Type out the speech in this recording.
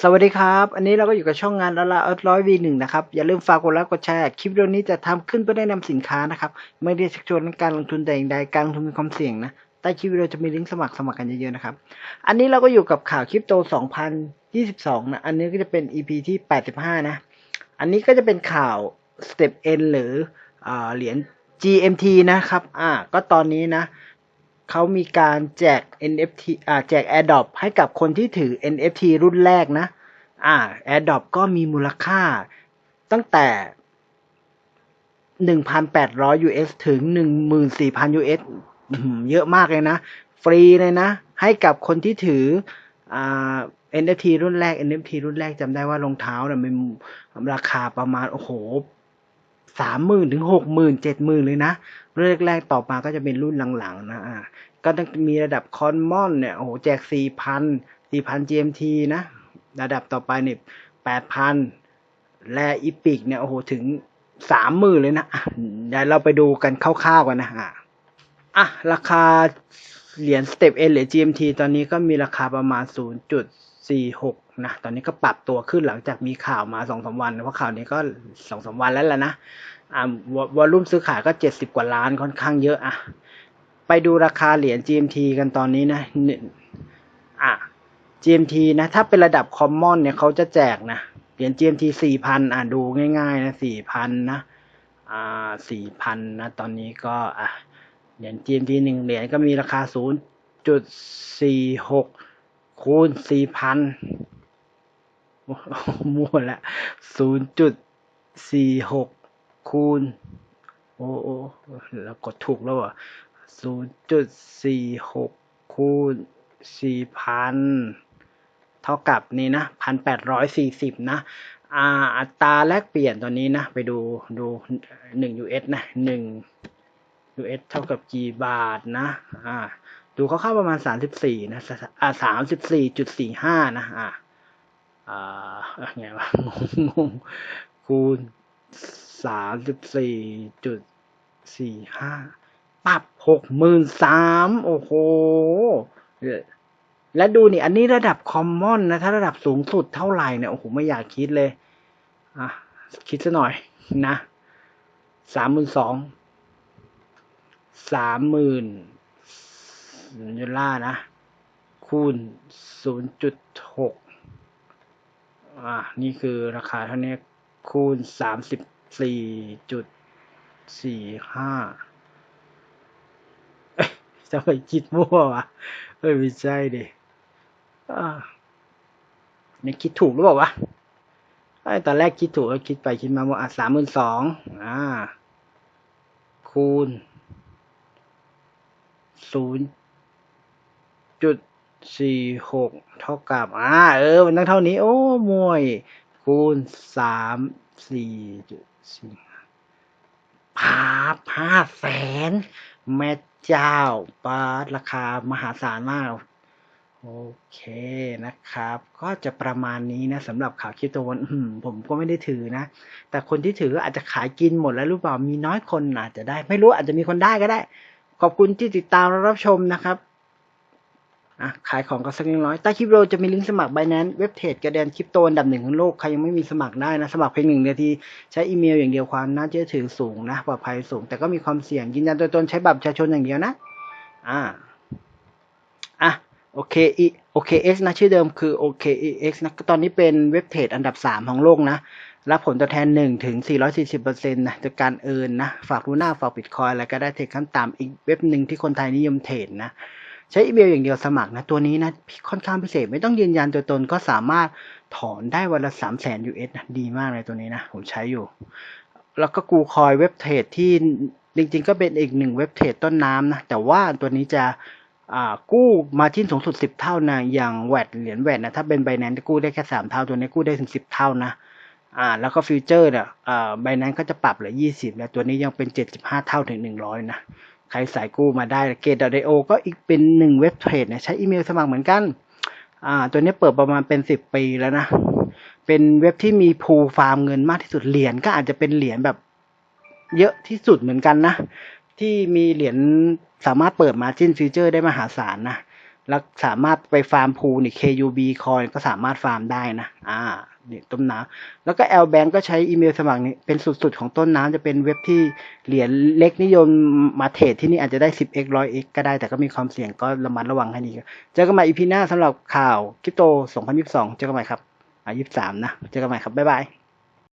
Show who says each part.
Speaker 1: สวัสดีครับ อันนี้เราก็อยู่กับช่องงานละละอร้อยวีหนึ่งนะครับ อย่าลืมฝากกดไลค์กดแชร์คลิปวิดีโอนี้จะทำขึ้นเพื่อแนะนำสินค้านะครับ ไม่ได้ชักชวนการลงทุนแต่อย่างใดการลงทุนมีความเสี่ยงนะใต้คลิปวิดีโอจะมีลิงก์สมัครสมัครกันเยอะๆนะครับ อันนี้เราก็อยู่กับข่าวคริปโต 2022 นะ อันนี้ก็จะเป็น EP ที่ 85 นะ อันนี้ก็จะเป็นข่าว Step N หรืออเหรียญ GMT นะครับ อ่า ก็ตอนนี้นะ เขามีการแจก NFT อ่าแจก AirDrop ให้กับคนที่ถือ NFT รุ่นแรกนะ อ่า AirDrop ก็มีมูลค่าตั้งแต่ 1,800 US ถึง 14,000 US เยอะมากเลยนะ ฟรีเลยนะ ให้กับคนที่ถืออ่า NFT รุ่นแรก NFT รุ่นแรกจำได้ว่ารองเท้าเนี่ยมันราคาประมาณ โอ้โห สามหมื่นถึงหกหมื่นเจ็ดหมื่นเลยนะรุ่นแรกๆต่อมาก็จะเป็นรุ่นหลังๆนะอ่าก็ต้องมีระดับคอนมอนเนี่ยโอ้โหแจกสี่พันสี่พัน GMT นะ ระดับต่อไปเนี่ยแปดพันและอีพิกเนี่ยโอ้โหถึงสามหมื่นเลยนะเดี๋ยวเราไปดูกันคร่าวๆกันนะอะอะราคาเหรียญ Step N หรือ GMT ตอนนี้ก็มีราคาประมาณ 46นะตอนนี้ก็ปรับตัวขึ้นหลังจากมีข่าวมาสองสาวันเพราะข่าวนี้ก็สองสาวันแล้วแหละนะอ่าวอลลุ่มซื้อขายก็ 70 กว่าล้านค่อนข้างเยอะอะไปดูราคาเหรียญ GMT กันตอนนี้นะเนี่ยอะ GMT นะถ้าเป็นระดับคอมมอนเนี่ยเขาจะแจกนะเหรียญ GMT 4,000อะดูง่ายๆนะ4,000นะอ่า4,000นะตอนนี้ก็อะเหรียญ GMT หนึ่งเหรียญก็มีราคา 0.46 คูณสี่พันมั่วละศูนย์จุดสี่หกคูณ โอ้โอแล้วกดถูกแล้วอะศูนย์จุดสี่หกคูณสี่พันเท่ากับนี่นะพันแปดร้อยสี่สิบนะอาอัตราแลกเปลี่ยนตอนนี้นะ ไปดูดูหนึ่ง US นะหนึ่ง US เท่ากับกี่บาทนะ อ่า ดูคร่ข้าประมาณสามสิบสี่นะอ่า34.45 นะอ่าอ่าไงวะงงงคูณ 34.45 ปรับหกหมื่นสามโอ้โห และดูนี่ อันนี้ระดับคอมมอนนะ ถ้าระดับสูงสุดเท่าไหร่เนี่ย โอ้โห ไม่อยากคิดเลย อะ คิดซะหน่อยนะสามหมื่นสองสามหมื่น ยูนิล่านะ คูณ 0.6 อ่า นี่คือราคาเท่านี้คูณ 34.45จะไปคิดมั่ววะเอ้ยไม่ใช่ดินี่คิดถูกหรือเปล่าวะไอ้ตอนแรกคิดถูกแล้วคิดไปคิดมาว่าอะสามหมื่นสองอ่า คูณศูนย์ จุดสี่หกเท่ากับ อ่า เออ มันต้องเท่านี้ โอ้มวย คูณสามสี่จุดสี่พาห้าแสน แม่เจ้าปาราคามหาศาลมาก โอเคนะครับ ก็จะประมาณนี้นะสำหรับข่าวคริปโตวันผมก็ไม่ได้ถือนะ แต่คนที่ถืออาจจะขายกินหมดแล้วหรือเปล่ามีน้อยคนอาจจะได้ ไม่รู้อาจจะมีคนได้ก็ได้ ขอบคุณที่ติดตามและรับชมนะครับ อะขายของกันสักเล็กน้อยใต้คลิปเราจะมีลิงก์สมัคร Binance เว็บเทรดกระเด็นคริปโตอันดับหนึ่งของโลก ใครยังไม่มีสมัครได้นะ สมัครเพียงหนึ่งนาทีใช้อีเมลอย่างเดียวความน่าเชื่อถือสูงนะปลอดภัยสูง แต่ก็มีความเสี่ยงยืนยันตัวตนใช้บัตรประชาชนอย่างเดียวนะ อ่าอะโอเคอีโอเคเอ็กซ์นะชื่อเดิมคือโอเคเอ็กซ์นะตอนนี้เป็นเว็บเทรดอันดับสามของโลกนะรับผลตอบแทน1ถึง440%นะจากการเอินนะ ฝากรูน่าฝากบิตคอยอะไรก็ได้เทรดขั้นต่ำอีกเว็บหนึ่งที่คนไทยนิยมเทรดนะ ใช้อีเมลอย่างเดียวสมัครนะตัวนี้นะค่อนข้างพิเศษไม่ต้องยืนยันตัวตนก็สามารถถอนได้วันละ3 0 0 0 0 US นะดีมากเลยตัวนี้นะ ผมใช้อยู่ แล้วก็กูคอยเว็บเทรดที่จริงๆ ก็เป็นอีกหนึ่งเว็บเทรดต้นน้ำนะ แต่ว่าตัวนี้จะกู้มาทิ้นสูงสุด 10 เท่านะ อย่างแวดเหรียญแวดนะ ถ้าเป็นไบแนนกู้ได้แค่ 3 เท่า ตัวนี้กู้ได้ถึง 10 เท่านะอ่าแล้วก็ฟิวเจอร์เนี่ยอ่าไบแนนก็จะปรับเหลือ 20 แล้วตัวนี้ยังเป็น 75 เท่าถึง 100 นะ ใครสายกู้มาได้เกตดโอก็อีกเป็นหนึ่งเว็บเทรดเนี่ยใช้อีเมลสมัครเหมือนกัน อ่า ตัวนี้เปิดประมาณเป็น 10 ปีแล้วนะ เป็นเว็บที่มีพูฟาร์มเงินมากที่สุดเหรียญก็อาจจะเป็นเหรียญแบบเยอะที่สุดเหมือนกันนะ ที่มีเหรียญสามารถเปิดมาจิ้นฟิวเจอร์ได้มหาศาลนะแล้วสามารถไปฟาร์มพูนี่ KUB คอยก็สามารถฟาร์มได้นะ อ่า นี่ต้นน้ำแล้วก็ L Bank ก็ใช้อีเมลสมัครนี่เป็นสุดๆ ของต้นน้ำจะเป็นเว็บที่เหรียญเล็กนิยมมาเทรดที่นี่อาจจะได้ 10x 100x ก็ได้แต่ก็มีความเสี่ยงก็ระมัดระวังให้ดีครับเจอกันใหม่อีพีหน้าสำหรับข่าวคริปโต 2022 เจอกันใหม่ครับอะ23 นะ เจอกันใหม่ครับ บ๊ายบาย